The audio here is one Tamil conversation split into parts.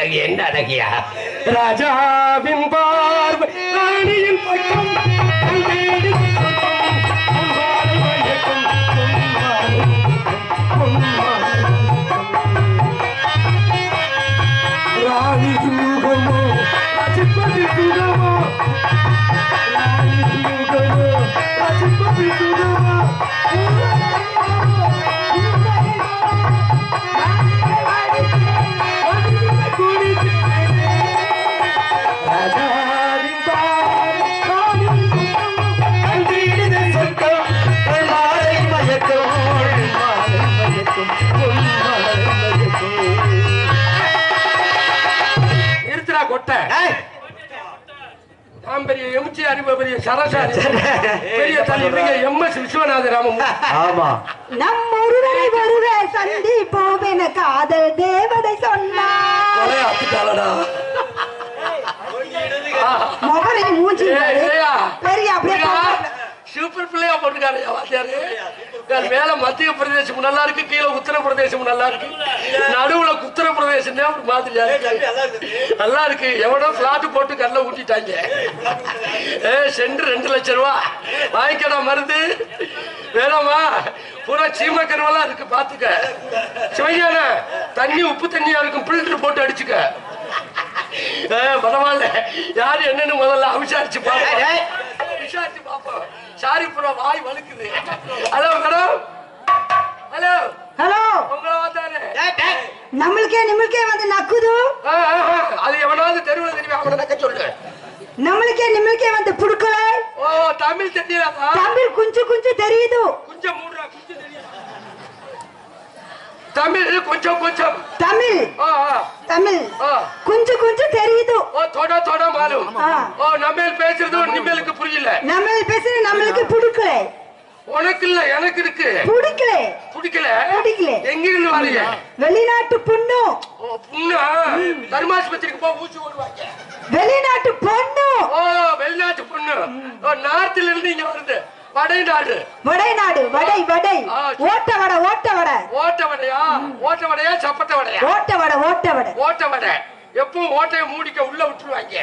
அழகு என்ன அழகியா ராஜாவின் பார்வை ராணியின் பக்கம் கண்டேடி சொர்க்கம். நான் பெரிய எம்ஜி அறிவு பெரிய சரசாரி. பெரிய தலைவங்க எம் எஸ் விஸ்வநாத ராமன் ஆமா. நம் ஒருவரை ஒருவர் சந்திப்போம் என காதல் தேவதை சொன்னார் முகரை மூஞ்சி பாரு. பெரிய அப்படியே. சூப்பர் பிள்ளையா போட்டுக்காரு வாத்தியாரு. நான் மேல மத்திய பிரதேசம் நல்லா இருக்கு கீழே உத்தரப்பிரதேசம் நல்லா இருக்கு. நடுவுல உத்தரப்பிரதேசம் தான் மாதிரியா இருக்கு. நல்லா இருக்கு. எவனோ பிளாட் போட்டு கல்ல ஊட்டிட்டாங்க. ஏ சென்று ரெண்டு லட்சம் ரூபா. வாங்கிக்கடா மருந்து. வேணாமா? பூரா சீம கருவெல்லாம் இருக்கு பாத்துக்க. சிவஞான தண்ணி உப்பு தண்ணியா இருக்கும் பில்டர் போட்டு அடிச்சுக்க. பரவாயில்ல. யாரு என்னன்னு முதல்ல விசாரிச்சு பாப்போம். விசாரிச்சு பாப்போம். சாரி புறா வாய் வலுக்குது. Hello madam. ஹலோ. ஹலோ. உங்களை. நம்மளுக்கே நிமிழ்க்கே வந்து நக்குது. அது எவனாவது தெருவில் தெரியும்? அவனை நக்க சொல்லு நம்மளுக்கே நிமிழ்க்கே வந்து புடுக்கல. ஓ தமிழ் தெரியாதா தமிழ் குஞ்சு குஞ்சு தெரியுது. கொஞ்சம் மூடுறா கொஞ்சம் தெரியும் தமிழ் கொஞ்சம் கொஞ்சம். தமிழ். தமிழ். குஞ்சு குஞ்சு தெரியுது. தொட தொட மாலும். ஓ நம்ம பேசுறது நிம்மலுக்கு புரியல. நம்ம பேசுற நம்மளுக்கு புடுக்கல. உனக்கு இல்ல எனக்கு இருக்கு. புடிக்கல. பிடிக்கல? பிடிக்கல. எங்க இருந்து வரீங்க வெளிநாட்டு பொண்ணு. புண்ணா? தர்மாஸ்பத்திரிக்கு போ ஊசி ஓடுவாங்க வெளிநாட்டு பொண்ணு. ஓ வெளிநாட்டு பொண்ணு. நார்த்ல இருந்து இங்க வருது. வடைநாடு. வடைநாடு வடை வடை. ஓட்ட வடை ஓட்ட வடை. ஓட்ட வடையா? ஓட்ட வடையா சப்பட்ட வடையா? ஓட்ட வடை ஓட்ட வடை. ஓட்ட வடை. எப்பவும் ஓட்டையை மூடிக்க உள்ள விட்டுருவாங்க.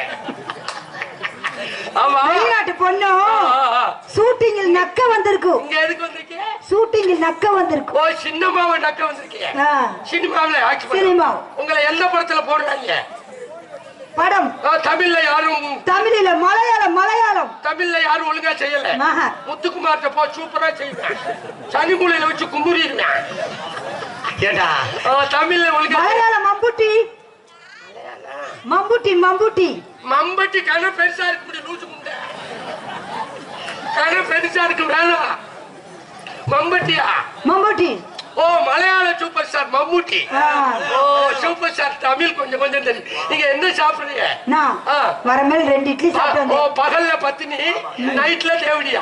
ஆமா. வெளிநாட்டு பொண்ணு. ஷூட்டிங்கில் நக்க வந்திருக்கு. இங்க எதுக்கு வந்திருக்கீங்க ஷூட்டிங்கில் நக்க வந்திருக்கு. ஓ சின்னமாவை நக்க வந்திருக்கீங்க. சினிமாவில் பண்ண. சினிமா. உங்களை எந்த படத்துல போடுறாங்க? படம். தமிழ்ல யாரும் தமிழில மலையாளம் மலையாளம். தமிழ்ல யாரும் ஒழுங்கா செய்யல. முத்துக்குமார்ட்ட போ சூப்பரா செய்வேன். சனிமூலையில வச்சு கும்புறிடுவேன் ஏண்டா ஆ, தமிழ்ல ஒழுங்கா மலையாளம் மம்புட்டி மம்புட்டி மம்புட்டி. மம்பட்டி கன பெருசா இருக்கு இப்படி லூசு முண்டை. கன பெருசா இருக்கு வேணாம் மம்பட்டியா? மம்புட்டி. ஓ மலையாள சூப்பர் ஸ்டார் மம்மூட்டி ஓ சூப்பர் ஸ்டார் தமிழ் கொஞ்சம் கொஞ்சம் தெரியும். நீங்க என்ன சாப்பிடுறீங்க? நான். வர மேல ரெண்டு இட்லி சாப்பிட்டு ஓ பகல்ல பத்தினி நைட்ல தேவடியா?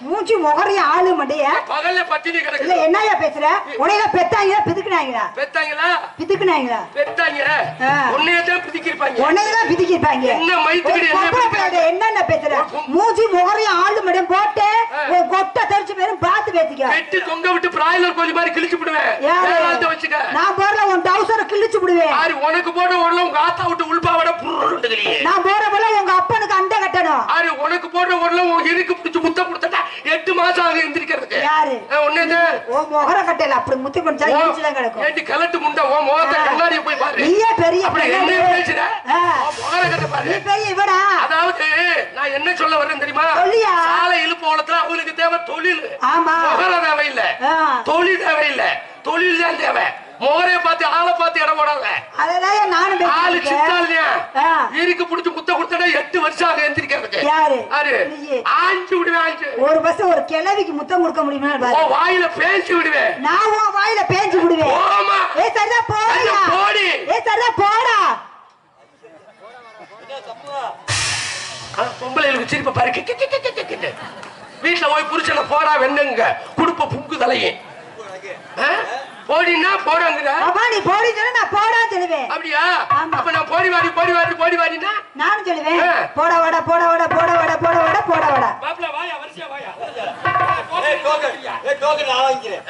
மூஞ்சி முகரைய ஆளு மண்டைய பகல்ல பத்தினி இல்ல கிடக்கு என்னய்யா பேசுற? உனையில பெத்தாங்களா பிதுக்குனாங்களா பெத்தாங்களா பிதுக்குனாங்களா பெத்தாங்க ஆ. உன்னையதான் பிதிக்கிருப்பாங்க உன்னையெல்லாம் பிதிக்கிருப்பாங்க என்ன மயித்துக்கிட்டு என்ன என்னென்ன பேசுற? மூஞ்சி முகரைய ஆளு மண்டையும் போட்டு கொட்டை தெரிச்சு பேரும் பார்த்து பேசிக்க. வெட்டி தொங்க விட்டு பிராய்லர் கோழி மாதிரி கிழிச்சு விடுவேன். வச்சுக்க. நான் போறல உன் டவுசரை கிழிச்சு விடுவேன். உனக்கு போட்ட உடல உங்க ஆத்தா விட்டு உள்பாவட புருண்டுக்கலையே நான் போற ஆறு உனக்கு போட்ட உடல உன் இருக்கு பிடிச்சு முத்த கொடுத்தா எட்டு மாசம் ஆகும் எந்திரிக்கிறதுக்கு. யாரு? ஒன்னு ஓ முகர கட்டையில அப்படி முத்தி குடிச்சா இடிச்சுதான் கிடக்கும். ஏண்டி கலட்டு முண்டை? உன் முகத்தை. கண்ணாடிய போய் பாரு. நீயே பெரிய அப்படி. என்ன பேசுற? முகர கட்ட பாரு. நீ பெரிய இவடா அதாவது நான் என்ன சொல்ல வரேன் தெரியுமா? சொல்லியா? சாலை இழுப்பு ஓலத்துல அவங்களுக்கு தேவை தொழில். ஆமா. முகர தேவையில்லை. ஆ. தொழில் தேவையில்லை. தொழில் தான் தேவை. முகரைய பார்த்து ஆளை பார்த்து இடம் போடாத. அததான் நானும் ஆளு சித்தாளியா. இருக்கு புடிச்சு முத்த கொடுத்தா எட்டு வருஷம் ஆகும் எந்திரிக்கிறதுக்கு. யாரு? யாரு. ஆஞ்சு விடுவேன் ஆஞ்சு. ஒரு பஸ் ஒரு கிழவிக்கு முத்தம் கொடுக்க முடியுமா? பாரு. வாயில பேஞ்சு விடுவேன். நான் உன் வாயில பேஞ்சு விடுவேன். போமா ஏ சரிதா போடா. போடி. ஏ சரிதா போடா. பொம்பளைகளுக்கு சிரிப்ப பாரு. வீட்டுல போய் புருஷனை போடா வெண்ணுங்க. குடுப்ப புங்கு தலையும் போடின்னா போடாங்கிற அப்பா நீ போடி நான் போடா சொல்லுவேன். அப்படியா? ஆமா. அப்ப நான் போடி வாடி போடி வாடி போடி வாடினா நானும் சொல்லுவேன். போட வாடா போட வாடா போட வாடா போட வாடா போட வாடா. மாப்பிள வாயா வரிசையா வாயா. ஏய், டோக்கன். ஏய், டோக்கன் நான் வாங்கிக்கிறேன்.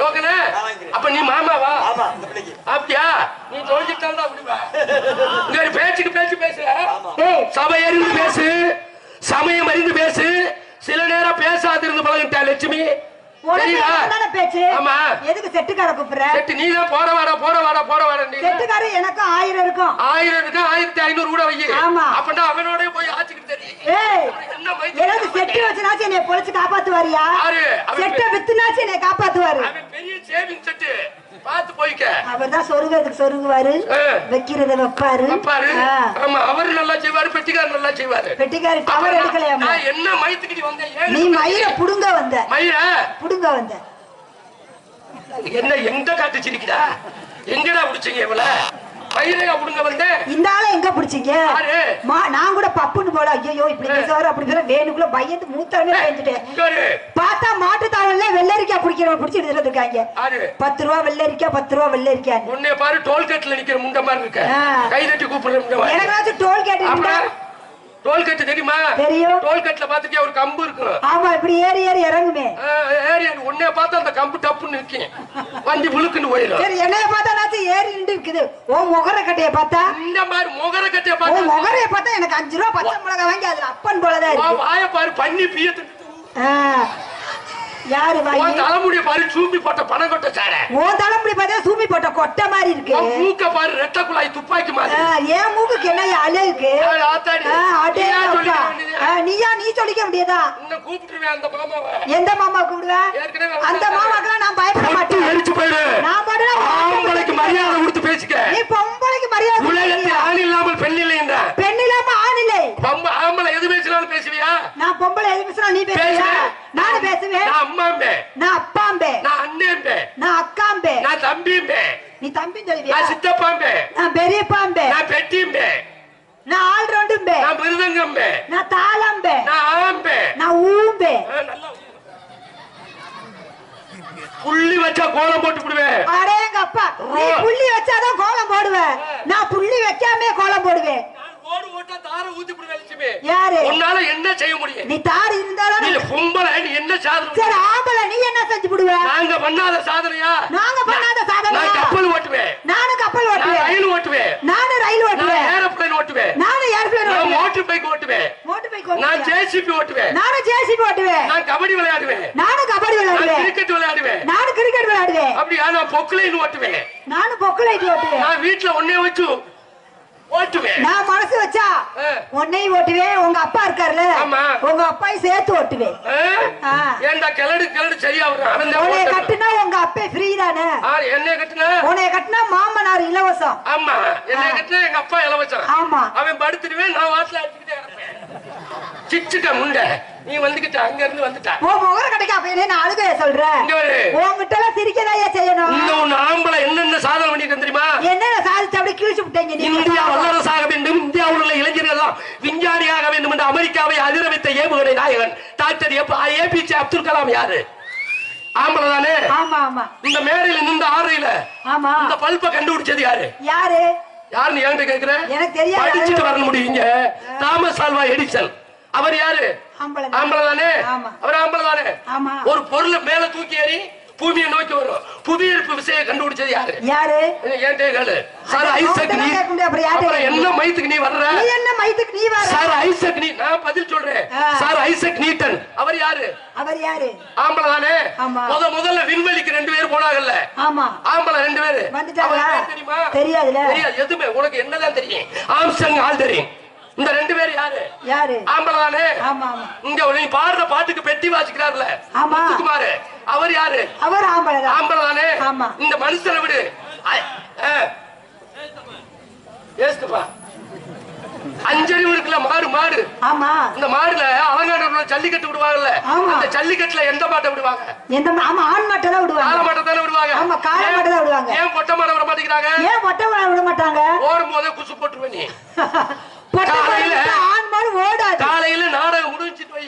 வாங்கிக்கிறேன். அப்ப நீ மாமாவா ஆமா இந்த பிள்ளைக்கு. அப்படியா நீ தொழிஞ்சிட்டால் தான் அப்படிவா இங்க ஒரு பேச்சுக்கு பேச்சு ஏய். சபை அறிந்து பேசு. சமயம் அறிந்து பேசு. சில நேரம் பேசாது இருந்து பழகிட்டா லட்சுமி. எதுக்கு செட்டுக்கார கூப்பிடுற? செட்டு நீ தான் போற வாடா போற வாடா போற வாடா நீ. செட்டுக்கார எனக்கும் ஆயிரம் இருக்கும். ஆயிரம் இருக்கு ஆயிரத்தி ஐநூறு கூட வை ஆமா. அப்படின்னா அவனோட போய் ஆச்சுக்கிட்டு தெரியும் எனக்கு செட்டு வச்சுனாச்சும் என்னை பொழைச்சு காப்பாத்துவாரியா? செட்டை வித்துனாச்சும் என்னை காப்பாத்துவாரு. பெரிய சேவிங் செட்டு. பார்த்து போய்க்க. அவர் தான் சொருகிறதுக்கு சொருகுவாரு. வைக்கிறத வைப்பாரு. அப்பாரு ஆ. ஆமா அவரு நல்லா செய்வாரு பெட்டிக்காரர் நல்லா செய்வாரு. பெட்டிக்காரி டவர் எடுக்கலையாமா நான் என்ன மயத்துக்கு நீ வந்த நீ மயில புடுங்க வந்த. மயில? புடுங்க வந்த. என்ன எங்க காட்டு சிரிக்கிறா எங்கடா பிடிச்சீங்க இவள? மயிலையா புடுங்க வந்தேன் இந்த ஆளை எங்க பிடிச்சீங்க? நான் கூட பப்புன்னு போல ஐயோ இப்படி பேசுவாரு அப்படி பேசுற வேணுக்குள்ள பயந்து மூத்தரமே பேஞ்சுட்டேன் இங்க வரு. பார்த்தா மாட்டுத்தாவல்ல வெள்ளரிக்காய் பிடிக்கிறவங்க பிடிச்சிட்டு இருக்காங்க பத்து ரூபா வெள்ளரிக்காய் பத்து ரூபா வெள்ளரிக்காய் உன்னை பாரு டோல்கேட்ல நிக்கிற முண்ட மாதிரி இருக்க. கை தட்டி கூப்பிடுற முண்ட மாதிரி. எனக்காச்சும் டோல் கேட்டு அப்புறம் டோல்கேட் தெரியுமா? தெரியும். டோல்கேட்ல பாத்துக்கியா ஒரு கம்பு இருக்கும் ஆமா இப்படி ஏறி ஏறி இறங்குமே. ஆ, ஏறி உன்னைய பார்த்தா அந்த கம்பு டப்புன்னு நிக்கும் வண்டி புழுக்குன்னு போயிடும். சரி என்னைய பார்த்தாச்சும் ஏறி நின்று இருக்குது. ஓ முகர கட்டைய பார்த்தா? இந்த மாதிரி முகர கட்டிய பார்த்தா முகரைய பார்த்தா எனக்கு அஞ்சு ரூபா பச்சை மிளகா வாங்கி அதுல அப்பன் போலதான் வாய பாரு பண்ணி பிய யாரு உன் வாங்கி தலைமுடிய பாரு சூப்பி போட்ட பணம் கொட்ட சார. உன் தலைமுடி பார்த்தா சூமி போட்ட கொட்டை மாதிரி இருக்கு. உன் மூக்க பாரு ரெட்ட குழாய் துப்பாக்கி மாதிரி. என் மூக்குக்கு என்ன அழகு ஏய், ஆத்தாடி. ஆ, அடே நீயா நீ சொல்லிக்க முடியாதா உன்னை கூப்பிட்டுருவேன் அந்த மாமாவை. எந்த மாமா கூப்பிடுவ? அந்த. மாமாக்கெல்லாம் நான் பயப்பட மாட்டேன். வெடிச்சு போயிடு. நான் பாட்டுல ஆம்பளைக்கு மரியாதை கொடுத்து பேசிக்க. நீ பொம்பளைக்கு மரியாதை உலகத்தில்? ஆண் இல்லாமல் பெண் இல்லை என்ற பெண் இல்லாம ஆண் இல்லை. பொம்பை ஆம்பளை எது பேசினாலும் பேசுவியா? நான் பொம்பளை எது பேசுறா நீ பேசுவியா பேசுவேன். நானும் பேசுவேன் நான் அம்மாம்பே. நான் அப்பாம்பே. நான் அண்ணேம்பே. நான் அக்காம்பே. நான் தம்பிம்பே. நீ தம்பி சொல்லுவியா நான் சித்தப்பாம்பே. நான் பெரியப்பாம்பே. நான் பெட்டிம்பே. நான் ஆள் ரெண்டும்பே நான் மிருதங்கம்பே. நான் தாளம்பே. நான் ஆம்பே. நான் ஊம்பே. புள்ளி வச்சா கோலம் போட்டு விடுவேன். அடேங்க அப்பா புள்ளி வச்சாதான் கோலம் போடுவேன். நான் புள்ளி வைக்காம கோலம் போடுவேன். நான் ஓடு ஓட்டா தார ஊத்தி விடுவேன் யாரு? உன்னால என்ன செய்ய முடியும்? நீ தார் இருந்தாலும் நீ பொம்பளை நீ என்ன சாதனை சரி ஆம்பளை நீ என்ன செஞ்சு விடுவ நாங்க பண்ணாத சாதனையா? நாங்க பண்ணாத சாதனையா? நான் கப்பல் ஓட்டுவேன். நானும் கப்பல் நான் ஓட்டுவேன். ரயில் ஓட்டுவேன். நானும் ரயில் நான் ஓட்டுவேன். ஏரோப்ளேன் ஓட்டுவேன். நானும் ஏர்பிளேன் நான் ஓட்டுவேன். மோட்டர் பைக் ஓட்டுவேன். மோட்டர் பைக் நான் ஓட்டுவேன். ஜேசிபி ஓட்டுவேன் நானும் ஜேசிபி ஓட்டுவேன். நான் கபடி விளையாடுவேன். நானும் கபடி நான் விளையாடுவேன். கிரிக்கெட் விளையாடுவேன். நானும் கிரிக்கெட் விளையாடுவேன். அப்படியா? நான் பொக்லைன் ஓட்டுவேன். நானும் பொக்குலைட் ஓட்டுவேன். நான் வீட்டுல ஒன்னே வச்சு நான் மனசு வச்சா. உன்னையும் ஓட்டுவேன் உங்க அப்பா இருக்காருல்ல ஆமா. உங்க அப்பாயும் சேர்த்து ஓட்டுவேன். ஏன்டா கிளடு கிளடு சரியா ஓட்டணும். கட்டுனா உங்க அப்பே ஃப்ரீ தானே? என்னைய கட்டுனா? உன்னைய கட்டுனா மாமனார் இலவசம். ஆமா. என்னைய. கட்டுனா எங்க அப்பா இலவசம். ஆமா. அவன் படுத்துடுவேன் நான் வாட்டில அடிச்சுக்கிட்டே இருப்பேன் சிச்சுட்ட முண்டை. நீ வந்துகிட்ட அங்க இருந்து வந்துட்ட. உன் முகர கடைக்கு அப்ப நான் அழுகைய சொல்றேன். உன்கிட்ட எல்லாம் சிரிக்கதாயா செய்யணும். ஆம்பளை என்னென்ன சாதனை பண்ணிட்டு தெரியுமா என்னென்ன சாதிச்சு அப்படி கிழிச்சு விட்டீங்க இந்தியா வல்லரசாக வேண்டும். இந்தியாவில் உள்ள இளைஞர்கள் எல்லாம் விஞ்ஞானியாக வேண்டும் என்று அமெரிக்காவை அதிர வைத்த ஏவுகணை நாயகன் டாக்டர் ஏபிஜே அப்துல் கலாம் யாரு? ஆம்பளை தானே ஆமா ஆமா. இந்த மேடையில நின்ற ஆறையில ஆமா. இந்த பல்ப கண்டுபிடிச்சது யாரு? யாரு? யாருன்னு என்கிட்ட கேக்குற? எனக்கு தெரியாது. படிச்சுட்டு வர முடியுங்க. Thomas Alva Edison. அவர் யாரு? ஆம்பளை ஆம்பளை தானே ஆமா. அவர் ஆம்பளை தானே ஆமா. ஒரு பொருளை மேல தூக்கி ஏறி பூமியை நோக்கி வரும். புவியீர்ப்பு விசையை கண்டுபிடிச்சது யாரு? யாரு? ஏன்டே கேளு. சார் ஐசக் நீ என்ன மயத்துக்கு நீ வர்ற? என்ன மைத்துக்கு நீ வர சார் ஐசக் நீ நான் பதில் சொல்றேன். சார் ஐசக் நியூட்டன் அவர் யாரு? அவர் யாரு? ஆம்பளை தானே. முத முதல்ல விண்வெளிக்கு ரெண்டு பேர் போனாங்கல்ல. ஆமா. ஆம்பளை ரெண்டு பேரு. வந்துட்டாங்களா? தெரியுமா? தெரியாதுல. தெரியாது. எதுவுமே. உனக்கு என்னதான் தெரியும்? ஆம்சங் ஆல்டரின் இந்த ரெண்டு பேர் யாரு? யாரு? ஆம்பளை தானே ஆமா ஆமா. இங்க நீ பாடுற பாட்டுக்கு பெட்டி வாசிக்கிறார்ல. ஆமா. முத்துக்குமாரு. அவர் யாரு? அவர் ஆம்பளை ஆம்பளை தானே ஆமா. இந்த மனுஷனை விடு. ஏசுப்பா அஞ்சறிவு இருக்குல்ல மாடு மாடு. ஆமா. இந்த மாடுல அலங்காநல்லூர்ல ஜல்லிக்கட்டு விடுவாங்கல்ல. அந்த ஜல்லிக்கட்டுல எந்த மாட்டை விடுவாங்க? எந்த ஆமா ஆண் மாட்டை தான் விடுவாங்க. மாட்டை தானே விடுவாங்க? ஆமா, காளை மாட்டை தான் விடுவாங்க. ஏன் பொட்டை மாடை விட மாட்டேங்கிறாங்க? ஏன் மொட்டை மாடு விட மாட்டாங்க? ஓடும் போதே குசு போட்டுருவே நீ. காலையில- ஆண் மாடு ஓடாது. காலையில நாடகம் முடிஞ்சிட்டு வை?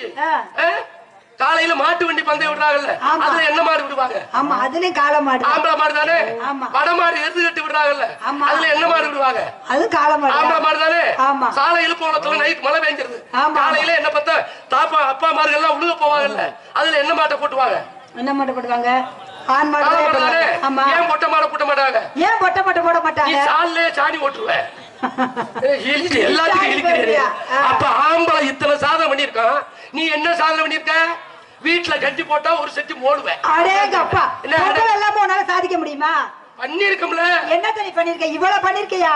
காலையில மாட்டு வண்டி பந்தயம் விடுறாங்கல்ல. அதுல என்ன மாடு விடுவாங்க? ஆமா அதுலயும் காளை மாடு ஆம்பளை மாடு தானே. வட மாடு எருது கட்டி விடுறாங்கல்ல. அதுல என்ன மாடு விடுவாங்க? அது காளை மாடு ஆம்பளை. மாடு தானே? ஆமா. சாலை இழுப்போளத்துல நைட் மழை பெஞ்சிருது. காலையில என்ன பார்த்தா தாப்பா அப்பா மார்கள் எல்லாம் உழுக போவாங்கல்ல அதுல என்ன மாட்டை போட்டுவாங்க என்ன மாட்டை போடுவாங்க ஆண் மாடு ஏன் மொட்டை மாட போட்ட மாட்டாங்க? ஏன் பொட்டை மட்டை போட நீ மாட்டாங்க? சால்லே சாணி ஓட்டுருவ ஏய், இழுத்து எல்லாத்துக்கும்? ஆ. அப்ப ஆம்பளை இத்தனை சாதனை பண்ணிருக்கான் நீ என்ன சாதனை பண்ணிருக்க வீட்டுல கட்டி போட்டா ஒரு செட்டி மோடுவேன். அடேங்க அப்பா என்ன, என்ன? பொம்பளை இல்லாம உன்னால சாதிக்க முடியுமா? பண்ணிருக்கோம்ல என்னத்த நீ பண்ணிருக்க இவ்வளவு பண்ணிருக்கியா.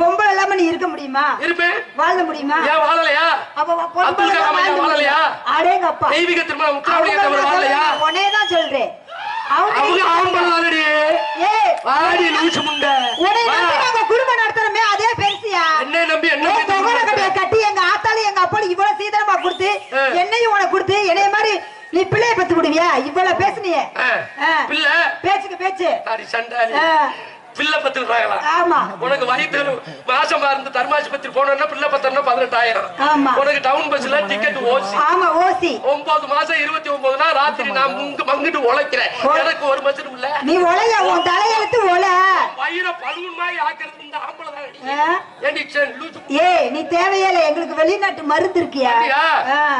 பொம்பளை இல்லாம நீ இருக்க முடியுமா? இருப்பேன் வாழ முடியுமா? ஏன் வாழலையா? அப்துல் கலாம் ஐயா வாழலையா? முடியுமா? அடேங்க அப்பா தெய்வீக திருமணம் வாழலையா? உன்னே தான் சொல்றேன். அவங்க ஆம்பளை தானடி ஏய். வாடி லூசு முண்டை. நாங்க குடும்பம் நடத்துறோமே அதே பெருசியா? என்ன நம்பி என்ன கட்டி எங்க ஆத்தாலும் எங்க அப்பாலும் இவ்வளவு சீதனமா கொடுத்து. என்னையும் உனக்கு கொடுத்து என்னைய மாதிரி நீ பிள்ளைய பெத்து விடுவியா? இவ்வளவு பேசுனியே. பேச்சுக்கு பேச்சு. சண்டாளி. பிள்ளை பத்துறாங்களா ஆமா. உனக்கு வயிற்று மாசமா இருந்து தர்மாஸ்பத்திரி போனோம்னா பிள்ளை பத்திரம்னா பதினெட்டாயிரம். ஆமா. உனக்கு டவுன் பஸ்ல டிக்கெட் ஓசி. ஆமா ஓசி. ஒன்பது மாசம் இருபத்தி ஒன்பதுனா ராத்திரி நான் முங்கு மங்கிட்டு உழைக்கிறேன். எனக்கு ஒரு மச்சம் இல்ல நீ ஒலைய உன் தலையெழுத்து வயிற பழுவன் மாதிரி ஆக்குறது இந்த ஆம்பளை ஏய் நீ தேவையே இல்ல எங்களுக்கு வெளிநாட்டு மருந்து இருக்கியா.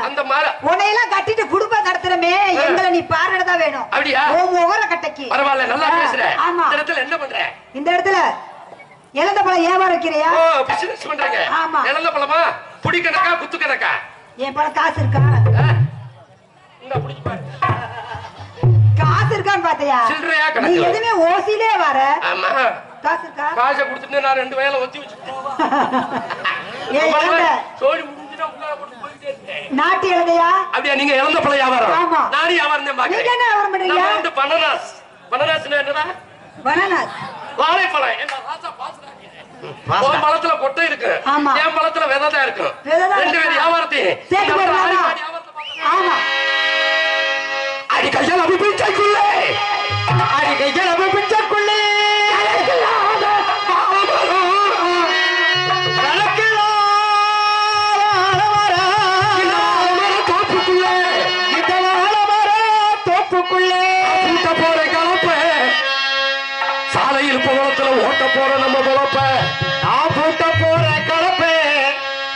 அந்த மாதிரி உன்னையெல்லாம் கட்டிட்டு குடும்பம் நடத்துறமே. எங்களை நீ பாராட்டதான் வேணும். அப்படியா? உன் முகர கட்டைக்கு. பரவாயில்ல நல்லா பேசுற. ஆமா. இடத்துல என்ன பண்ற? இந்த இடத்துல இழந்த பழம் வியாபாரம் வைக்கிறியா? பிசினஸ் பண்றாங்க. ஆமா. இழந்த பழமா? புடி கணக்கா குத்து கணக்கா? என் பழம் காசு இருக்கா? இந்தா புடிச்சு பாரு. காசு இருக்கான்னு பாத்தியா சில்லறையா நீ கணக்கு எதுவுமே ஓசிலே வர. ஆமா. காசு இருக்கா? காசை கொடுத்துட்டு நான் ரெண்டு வேலை ஒத்தி வச்சுட்டு ஏய் இழந்த சோழி முடிஞ்சுனா போட்டு இருக்கேன். நாட்டு இழந்தையா அப்படியா நீங்க இழந்த பழம் வியாபாரம்? ஆமா. நானும் வியாபாரம் தான் பாக்குறேன் நீங்க என்ன வியாபாரம் பண்றீங்க? நம்ம வந்து பனராஸ் பனராஸ்னா என்னடா? பனானாஸ். வாழைப்பழம் என்ன ராசா பாசுறாங்க. உன் பழத்துல கொட்டை இருக்கு. என் பழத்துல விதை தான் இருக்கு ரெண்டு பேரும்? வியாபாரத்தையும் நம்ம போடலாமா? ஆடி பாடி வியாபாரத்தை ஓட்ட போற நம்ம பொழப்ப. நான் பூட்ட போற கலப்பே.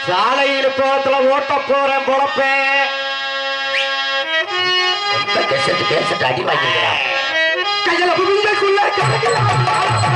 சாலையில் போறதுல ஓட்ட போறேன் பொழப்பே. ரொம்ப கெசட்டு பேசிட்டு அடி வாங்கிக்கிறான் கையில புகுந்தக்குள்ள ஒட்டி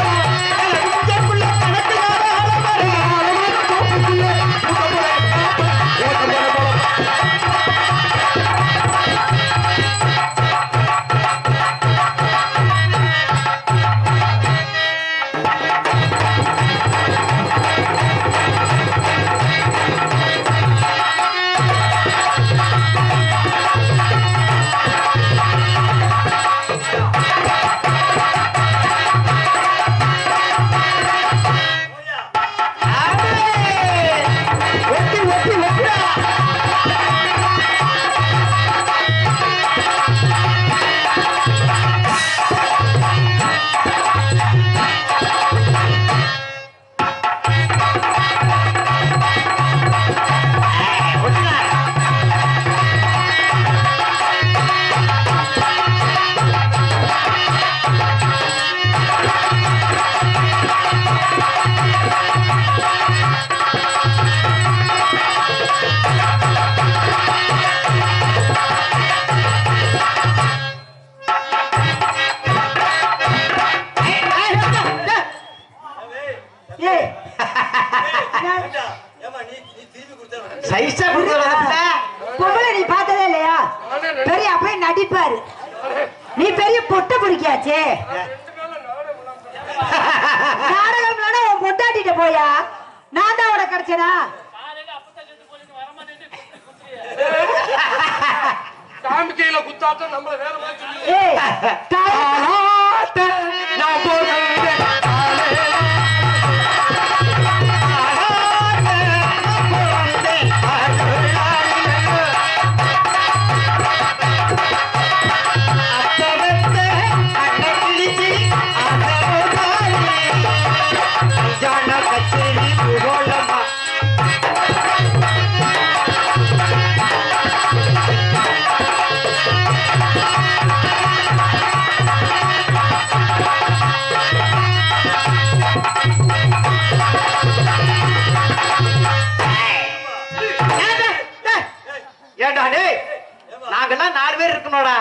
இருக்கணும்டா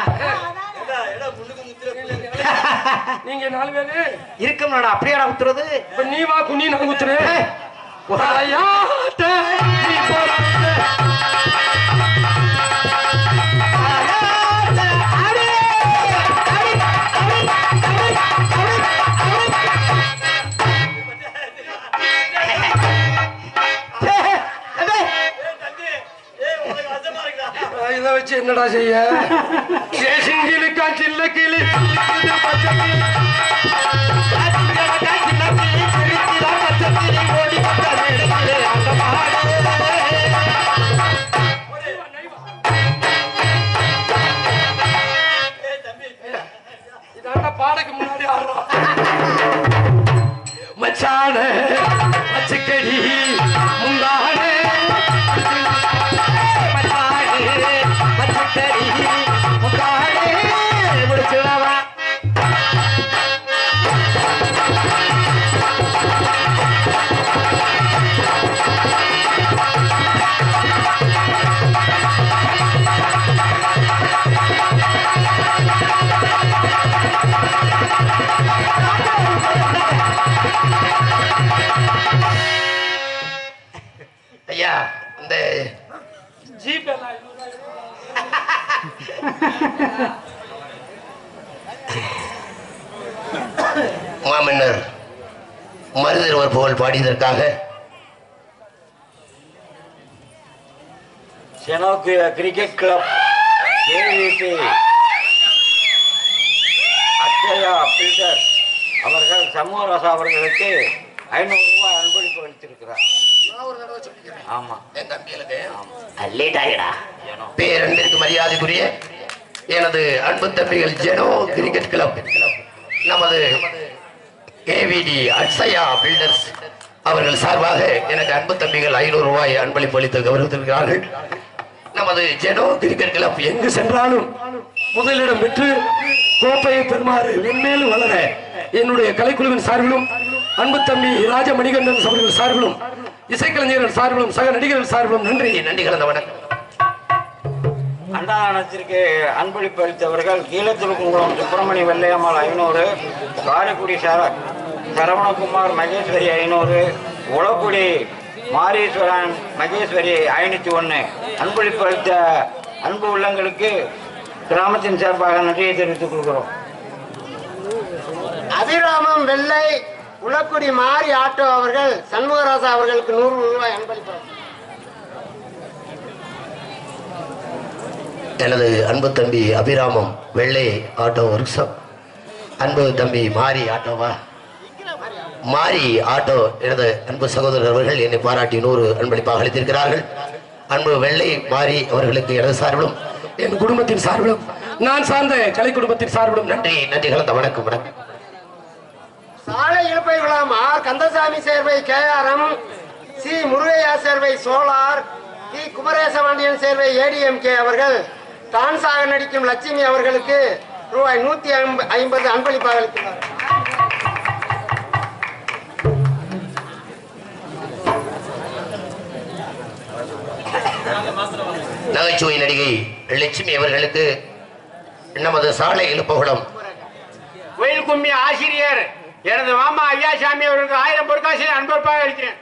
நீங்க நாலு பேரு இருக்கும்டா அப்படியாடா குத்துறது இப்ப நீ வா குனி நான் குத்துறேன் என்னடா செய்ய? சிங்கிலுக்கா சில்ல கிளி ஜிபே மருதர்வர் புகழ் பாடியதற்காக செனோக்கு cricket club AVP Atchaya Peter அவர்கள் சமூகராசா அவர்களுக்கு ஐநூறு ரூபாய் அன்பளிப்பு அளித்திருக்கிறார். ஆமா. என் தம்பிகளுக்கு பேரன்பிற்கு மரியாதைக்குரிய எனது அன்பு தம்பிகள் ஜெனோ கிரிக்கெட் கிளப் நமது கேவிடி அட்சயா பில்டர்ஸ். அவர்கள் சார்பாக எனக்கு அன்பு தம்பிகள் ஐநூறு ரூபாய் அன்பளிப்பு அளித்து கௌரவித்திருக்கிறார்கள். நமது ஜெனோ கிரிக்கெட் கிளப் எங்கு சென்றாலும் முதலிடம் பெற்று கோப்பையை பெறுமாறு மென்மேலும் வளர என்னுடைய கலைக்குழுவின் சார்பிலும் அன்பு தம்பி ராஜ மணிகண்டன் அவர்கள் சார்பிலும் இசைக்கலைஞர்கள் சார்பிலும் சக நடிகர்கள் சார்பிலும் நன்றி. நன்றி கலந்த வணக்கம். அன்னதானத்திற்கு அன்பளிப்பு அளித்தவர்கள் கீழத்திருக்குங்குளம் சுப்பிரமணி வெள்ளையம்மாள் ஐநூறு காரைக்குடி சர சரவணகுமார் மகேஸ்வரி ஐநூறு உளக்குடி மாரீஸ்வரன் மகேஸ்வரி ஐநூற்றி ஒன்று அன்பளிப்பு அளித்த அன்பு உள்ளங்களுக்கு கிராமத்தின் சார்பாக நன்றியை தெரிவித்துக் கொள்கிறோம். அபிராமம் வெள்ளை உளக்குடி மாரி ஆட்டோ அவர்கள் சண்முகராசா அவர்களுக்கு நூறு ரூபாய் அன்பளிப்பார் எனது அன்பு தம்பி அபிராமம் வெள்ளை ஆட்டோ ஒர்க் ஷாப் அன்பு தம்பி மாரி ஆட்டோவா? மாரி ஆட்டோ எனது அன்பு சகோதரர் அவர்கள் என்னை பாராட்டி நூறு அன்பளிப்பாக அளித்திருக்கிறார்கள். அன்பு வெள்ளை மாரி அவர்களுக்கு எனது சார்பிலும் என் குடும்பத்தின் சார்பிலும் நான் சார்ந்த கலை குடும்பத்தின் சார்பிலும் நன்றி நன்றி கலந்த வணக்கம் வணக்கம். சாலை இழப்பை விழாமா R. Kandasamy Servai KRM C. Murugaiya Servai solar T Kumaresapandian Servai ADMK அவர்கள். டான்ஸாக நடிக்கும் லட்சுமி அவர்களுக்கு ரூபாய் நூத்தி ஐம்பது அன்பளிப்பாக அளித்துள்ளார். நகைச்சுவை நடிகை லட்சுமி அவர்களுக்கு நமது சாலை எழுப்புகுளம் கோயில் கும்மி ஆசிரியர் எனது மாமா ஐயாசாமி அவர்களுக்கு ஆயிரம் பொற்காசி அன்பளிப்பாக அளிக்கிறேன்.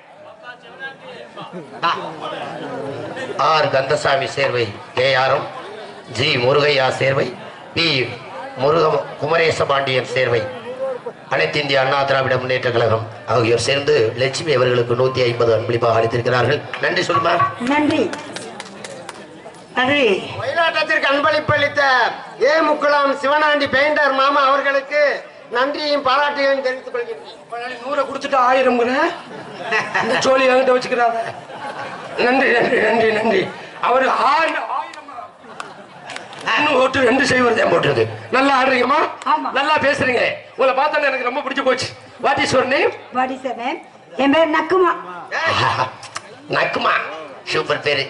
R Kandasamy Servai KRM G Murugaiah Servai P Muruga Kumaresa Pandian Servai. அனைத்து இந்திய அண்ணா திராவிட முன்னேற்ற கழகம் ஆகியோர் சேர்ந்து லட்சுமி அவர்களுக்கு நூத்தி ஐம்பது அன்பளிப்பாக அளித்திருக்கிறார்கள். நன்றி சொல்லுமா? நன்றி. நன்றி ஒயிலாட்டத்திற்கு அன்பளிப்பு அளித்த ஏ முக்குலாம் சிவனாண்டி பெயிண்டர் மாமா அவர்களுக்கு நன்றியும் பாராட்டியும் தெரிவித்துக் கொள்கிறேன் நூறை கொடுத்துட்டு ஆயிரம் சோழி என்கிட்ட வச்சுக்கிறாங்க நன்றி நன்றி நன்றி நன்றி. அவர் ஆயிரம் இன்னும் ஓட்டு ரெண்டு செய்வது தான் போட்டிருக்கு நல்லா ஆடுறீங்கம்மா. நல்லா பேசுறீங்க. உங்களை பார்த்தா எனக்கு ரொம்ப பிடிச்சு போச்சு. வாட் இஸ் யுவர் நேம் வாடி சார் என் பேர் நக்குமா. நக்குமா? சூப்பர் பேரு.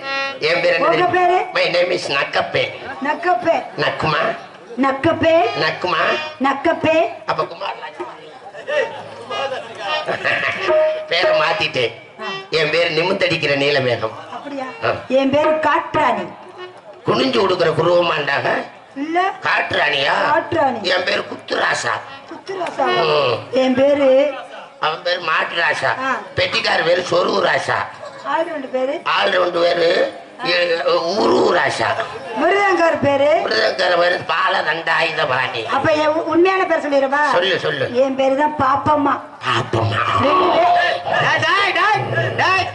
என் பேர் உங்க பேரு? My name is Nakkappe. Nakkappe. Nakkuma? Nakkappe. Nakkuma? Nakkappe. அப்ப குமார் பேரை மாத்திட்டேன் என் பேர் நிமித்தடிக்கிற நீலமேகம். அப்படியா. என் பேர் காட்ராணி குனிஞ்சு கொடுக்கிற குருவமாண்டாக இல்ல. காட்டுராணியா காட்டுராணி. என் பேர் குத்துராசா. குத்து முத்துராசா ம். என் பேரு? அவன் பேர் மாட்டு ராசா ஆ. பெட்டிக்கார பேரு சொருவு ராசா ஆள் ரெண்டு பேரு. ஆள் ரெண்டு பேரு எ- உரு ராசா முருகங்கார் பேரு? மிருதங்கர பேரு பால தண்டாயுத பாணி அப்ப உண்மையான பேர் சொல்லிடுவா சொல்லு சொல்லு. என் பேரு தான் பாப்பம்மா. பாப்பமா ரெண்டு பேர். டேய், டேய், டேய், டேய்.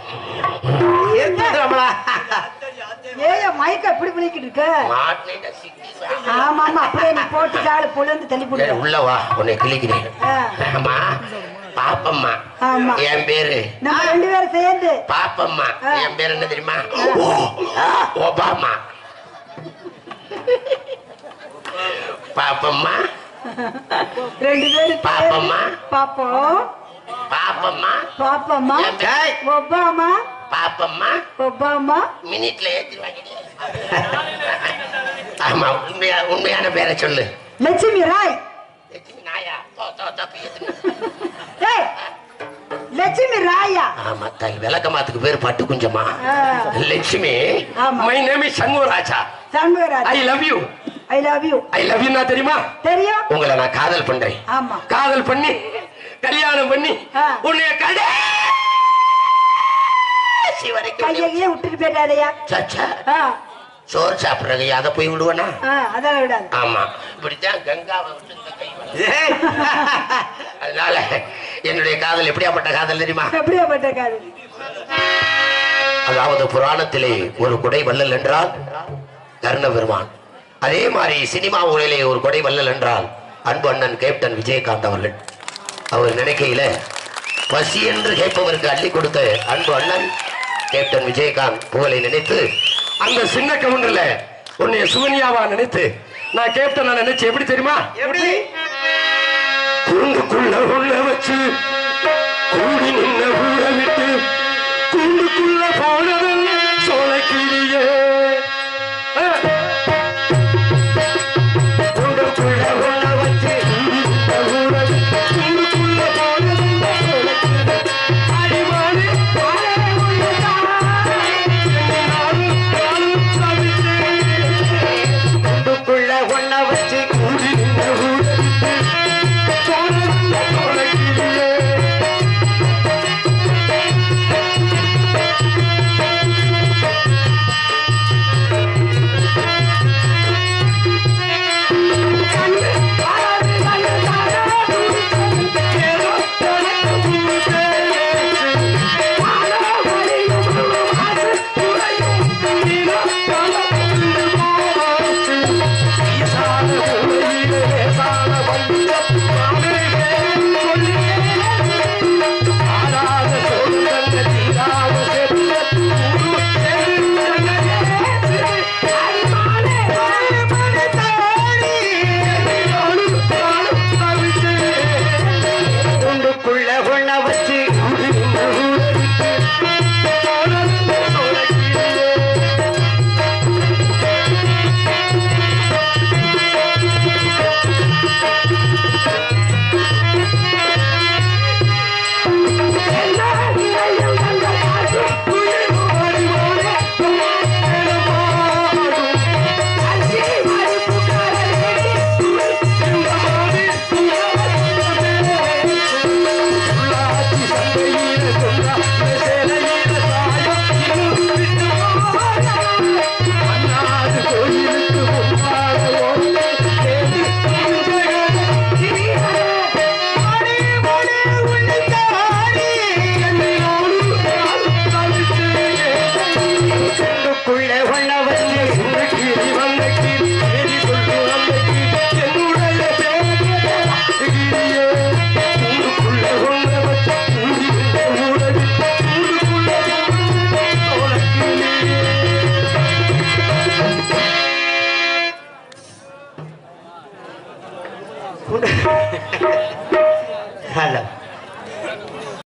ஏய மயக்க எப்படி பிடிக்கிட்டு இருக்க. ஆமா ஆமா அப்படியே நீ போட்டு காலு புலந்து தள்ளி போடுற உள்ள வா. உன்னை கிளிக்கிறேன். ஆமா பாப்பம்மா ஆமா. என் பேரு. நம்ம ரெண்டு பேரும் சேர்ந்து. பாப்பம்மா. என் பேர் என்ன தெரியுமா? ஒபாமா. பாப்பம்மா. ரெண்டு பேரும் பாப்பம்மா. பாப்போம். பாப்பம்மா. பாப்பம்மா. ஒபாமா. பாப்பம்மா. ஒபாமா. மினிட்ல ஏத்திடுவாங்க ஆமா உண்மையா உண்மையான பேரை சொல்லு. லட்சுமி ராய். லட்சுமி நாயா? லட்சுமி ராயா. ஆமா தாய் விளக்கமாத்துக்கு பேர் பட்டு குஞ்சமா. Lakshmi my name is Shanmugaraja. Shanmugaraj. I love you I love you I love you தெரியுமா? தெரியும். உங்களை நான் காதல் பண்றேன். ஆமா. காதல் பண்ணி கல்யாணம் பண்ணி. உன்னைய கடை வரைக்கும் கையையே விட்டுட்டு போயிட்டாரையா சச்சா. சோறு சாப்பிடுறீங்க அதை போய் விடுவேனா? ஆமா. இப்படித்தான் கங்காவை விட்டு இந்த கை வரும். ஏய். அதனால என்னுடைய காதல் எப்படியாப்பட்ட காதல் தெரியுமா? எப்படியாப்பட்ட காதல்? அதாவது புராணத்திலே ஒரு கொடை வள்ளல் என்றால் கர்ண பெருமான். அதே மாதிரி சினிமா ஊரிலே ஒரு கொடை வள்ளல் என்றால் அன்பு அண்ணன் கேப்டன் விஜயகாந்த் அவர்கள். அவர் நினைக்கையில பசி என்று கேட்பவருக்கு அள்ளி கொடுத்த அன்பு அண்ணன் கேப்டன் விஜயகாந்த் புகழை நினைத்து அந்த சின்ன கவுண்டர்ல உன்னை சுகன்யாவா நினைத்து நான் கேப்டன் நினைச்சு எப்படி தெரியுமா? எப்படி? கூண்டுக்குள்ள உள்ள வச்சு கூடி நின்ன ஊற விட்டு கூண்டுக்குள்ள போன